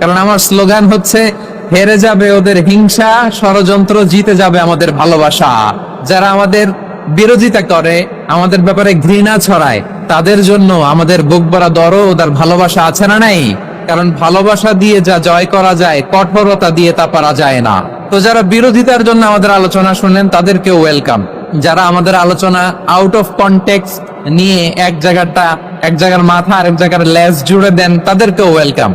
কারণ আমার স্লোগান হচ্ছে, হেরে যাবে ওদের হিংসা, ষড়যন্ত্র জিতে যাবে আমাদের ভালোবাসা। যারা আমাদের বিরোধিতা করে, আমাদের ব্যাপারে ঘৃণা ছড়ায়, তাদের জন্য আমাদের বুক বড়া দরদ ওদের ভালোবাসা আছে না নাই? কারণ ভালোবাসা দিয়ে যা জয় করা যায়, কঠোরতা দিয়ে তা পারা যায় না। তো যারা বিরোধিতার জন্য আমাদের আলোচনা শুনলেন তাদেরকে ওয়েলকাম। যারা আমাদের আলোচনা আউট অফ কনটেক্সট নিয়ে এক জায়গাটা, এক জায়গার মাথা আর এক জায়গার লেজ জুড়ে দেন, তাদেরকেও ওয়েলকাম।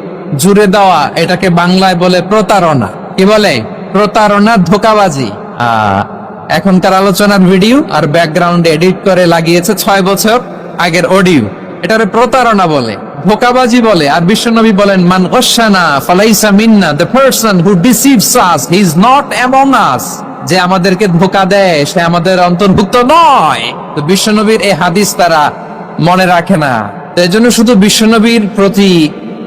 জুড়ে দেওয়া, এটাকে বাংলায় বলে প্রতারণা। কি বলে? প্রতারণা, ধোকাবাজি। এখনকার আলোচনার ভিডিও আর ব্যাকগ্রাউন্ড এডিট করে লাগিয়েছে ছয় বছর আগের অডিও। এটারে প্রতারণা বলে, ধোকাবাজি বলে। আর বিশ্বনবী বলেন, মান গসানা ফালাইসা মিন্না the person who deceives us he is not among us যে আমাদেরকে ধোকা দেয়, সে আমাদের অন্তর্ভুক্ত নয়। তো বিশ্বনবীর এই হাদিস তারা মনে রাখে না। তো জন্য শুধু বিশ্বনবীর প্রতি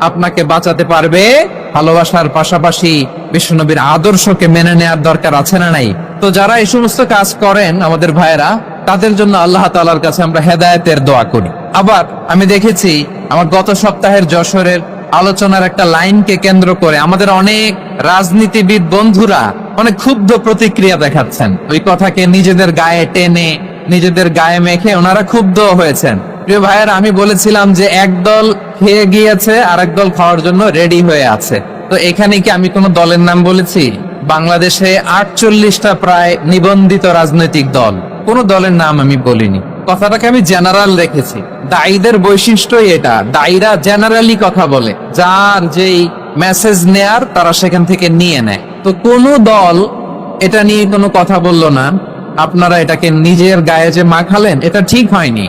আপনাকে বাঁচাতে পারবে। ভালোবাসার পাশাপাশি বিশ্বনবীর আদর্শকে মেনে নেওয়ার দরকার আছে না নাই? তো যারা এই সমস্ত কাজ করেন, আমাদের ভাইয়েরা, তাদের জন্য আল্লাহ তালার কাছে আমরা হেদায়েতের দোয়া করি। আবার আমি দেখেছি, আমার গত সপ্তাহের যশোরের আলোচনার একটা লাইনকে কেন্দ্র করে আমাদের অনেক রাজনীতিবিদ বন্ধুরা অনেক ক্ষুব্ধ প্রতিক্রিয়া দেখাচ্ছেন। ওই কথাকে নিজেদের গায়ে টেনে, নিজেদের গায়ে মেখে ওনারা ক্ষুব্ধ হয়েছেন। প্রিয় ভাইয়ের, আমি বলেছিলাম যে একদল খেয়ে গিয়েছে আর দল খাওয়ার জন্য রেডি হয়ে আছে। তো এখানে কি আমি কোনো দলের নাম বলেছি? বাংলাদেশে আটচল্লিশটা প্রায় নিবন্ধিত রাজনৈতিক দল। কোনো দলের নাম আমি বলিনি। কথাটাকে আমি জেনারেল রেখেছি। দায়ীদের বৈশিষ্ট্যই এটা। দায়ীরা জেনারেলি কথা বলে। যার যেই মেসেজ নেয়ার, তারা সেখান থেকে নিয়ে নেয়। তো কোনো দল এটা নিয়ে কোনো কথা বলল না। আপনারা এটাকে নিজের গায়ে যে মাখালেন, এটা ঠিক হয়নি।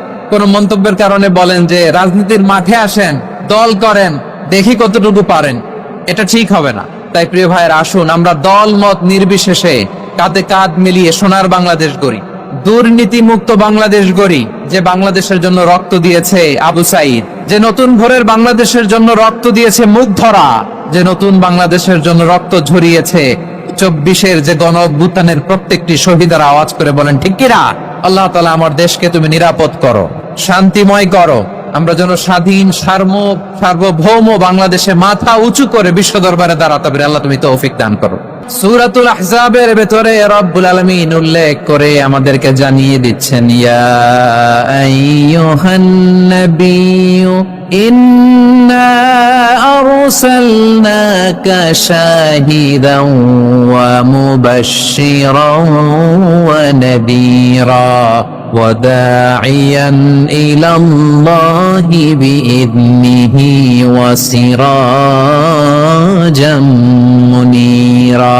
কোন মন্তব্যের কারণে বলেন যে রাজনীতির মাঠে আসেন, দল করেন, দেখি কতটুকু পারেন। এটা ঠিক হবে না। তাই প্রিয় ভাইয়ের, আসুন, আমরা দল মত নির্বিশেষে কাঁধে কাঁধ মিলিয়ে সোনার বাংলাদেশ গড়ি। দুর্নীতি মুক্ত বাংলাদেশ গড়ি, যে বাংলাদেশের জন্য রক্ত দিয়েছে আবু সাইদ, যে নতুন ভোরের বাংলাদেশের জন্য রক্ত দিয়েছে মুখ ধরা, যে নতুন বাংলাদেশের জন্য রক্ত ঝরিয়েছে চব্বিশের যে গণ অভ্যুত্থানের প্রত্যেকটি শহীদার আওয়াজ করে বলেন, ঠিক কিনা আল্লাহ তালা আমার দেশকে তুমি নিরাপদ করো। শান্তিময় করো। আমরা যেন স্বাধীন, সার্ম, সার্বভৌম বাংলাদেশে মাথা উঁচু করে বিশ্ব দরবারে দাঁড়াতে পারি। আল্লাহ তুমি তৌফিক দান করো। সূরাতুল আহজাবের ভেতরে রব্বুল আলামিন উল্লেখ করে আমাদেরকে জানিয়ে দিচ্ছেন ইয়া আইয়ুহান নাবিয়্যু ইন্না আরসালনাকা শাহিদান ওয়া মুবাশশিরান ওয়া নাদীরা وداعيا إلى الله بإذنه وسراجا منيرا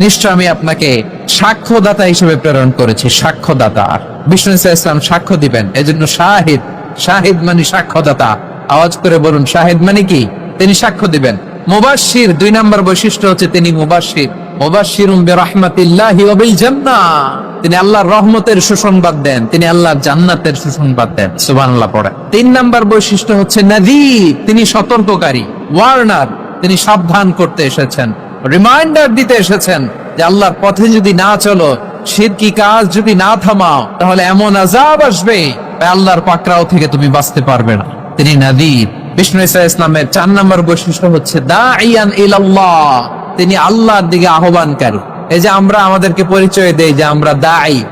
নিশ্চয় আমি আপনাকে সাক্ষ্যদাতা হিসেবে প্রেরণ করেছি, সাক্ষ্যদাতা। বিষ্ণু ইসলাম সাক্ষ্য দিবেন। এজন্য শাহিদ শাহিদ মানে সাক্ষ্যদাতা। আওয়াজ করে বলুন, শাহিদ মানে কি? তিনি সাক্ষ্য দিবেন। মুবাশশির, দুই নম্বর বৈশিষ্ট্য হচ্ছে তিনি জান্নাহ তিনি আল্লাহর রহমতের সুসংবাদ দেন, তিনি আল্লাহর জান্নাতের সুসংবাদ দেন। সুবহানাল্লাহ তিন নাম্বার বৈশিষ্ট্য হচ্ছে নাযীর তিনি সতর্ককারী, ওয়ার্নার, তিনি সাবধান করতে এসেছেন। রিমাইন্ডার দিতে এসেছেন যে আল্লাহর পথে যদি না চলো শিরকি কাজ যদি না থামাও, তাহলে এমন আজাব আসবে আল্লাহর পাকড়াও থেকে তুমি বাঁচতে পারবে না। তিনি নাদির। বিষ্ণু ইসা ইসলামের চার নম্বর বৈশিষ্ট্য হচ্ছে তিনি আল্লাহর দিকে আহ্বানকারী। এই যে আমরা আমাদেরকে পরিচয় দেই যে আমরা দাই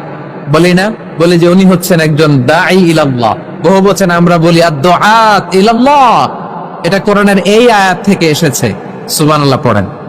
বলি না? বলি যে উনি হচ্ছেন একজন দাই ইলাল্লাহ। বহু বচন আমরা বলি আদ ইলাল্লাহ। এটা কোরআনের এই আয়াত থেকে এসেছে। সুবহানাল্লাহ পড়েন।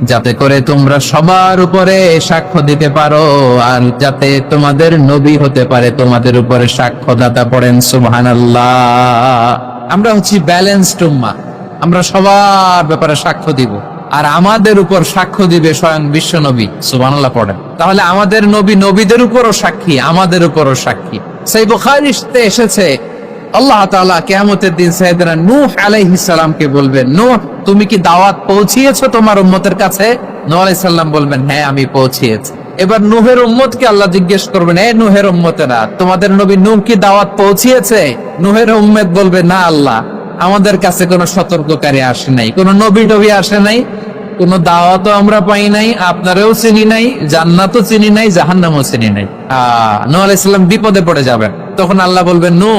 যাতে করে তোমরা সবার উপরে সাক্ষ্য দিতে পারো, আর যাতে তোমাদের নবী হতে পারে, তোমাদের উপরে সাক্ষ্যদাতা পড়েন, সুবহানাল্লাহ। আমরা হচ্ছি ব্যালেন্সড উম্মা আমরা সবার ব্যাপারে সাক্ষ্য দিব। আর আমাদের উপর সাক্ষ্য দিবে স্বয়ং বিশ্ব নবী, সুবহানাল্লাহ পড়েন। তাহলে আমাদের নবী নবীদের উপরও সাক্ষী, আমাদের উপরও সাক্ষী। সেই বুখারিতে এসেছে আল্লাহ তাআলা কিয়ামতের দিন সাইয়েদনা নূহ আলাইহিস সালামকে বলবেন, নূহ, তুমি কি দাওয়াত পৌঁছিয়েছো তোমার উম্মতের কাছে? নূহ আলাইহিস সালাম বলবেন হ্যাঁ আমি পৌঁছিয়েছি। এবার নূহের উম্মতকে আল্লাহ জিজ্ঞেস করবেন, এ নূহের উম্মতেরা, তোমাদের নবী নূহ কি দাওয়াত পৌঁছিয়েছে? নুহের উম্মত বলবে, না আল্লাহ, আমাদের কাছে কোনো সতর্ককারী আসে নাই, কোনো নবী টবি আসে নাই, কোনো দাওয়াতও আমরা পাই নাই, আপনারাও চিনি নাই, জান্নাতও চিনি নাই, জাহান্নামও চিনি নাই। আহ, নূহ আলাইহিস সালাম বিপদে পড়ে যাবেন। তখন আল্লাহ বলবেন, নূহ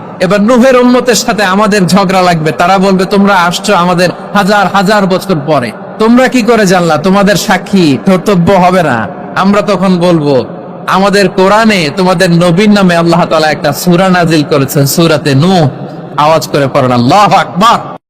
এবার নুহের উন্মতের সাথে আমাদের ঝগড়া লাগবে। তারা বলবে, তোমরা আসছো আমাদের হাজার হাজার বছর পরে। তোমরা কি করে জানলা? তোমাদের সাক্ষী কর্তব্য হবে না। আমরা তখন বলব, আমাদের কোরআনে তোমাদের নবীন নামে আল্লাহ তালা একটা সুরা নাজিল করেছেন, সুরাতে নু আওয়াজ করে পড়েন, আল্লাহ আকবার।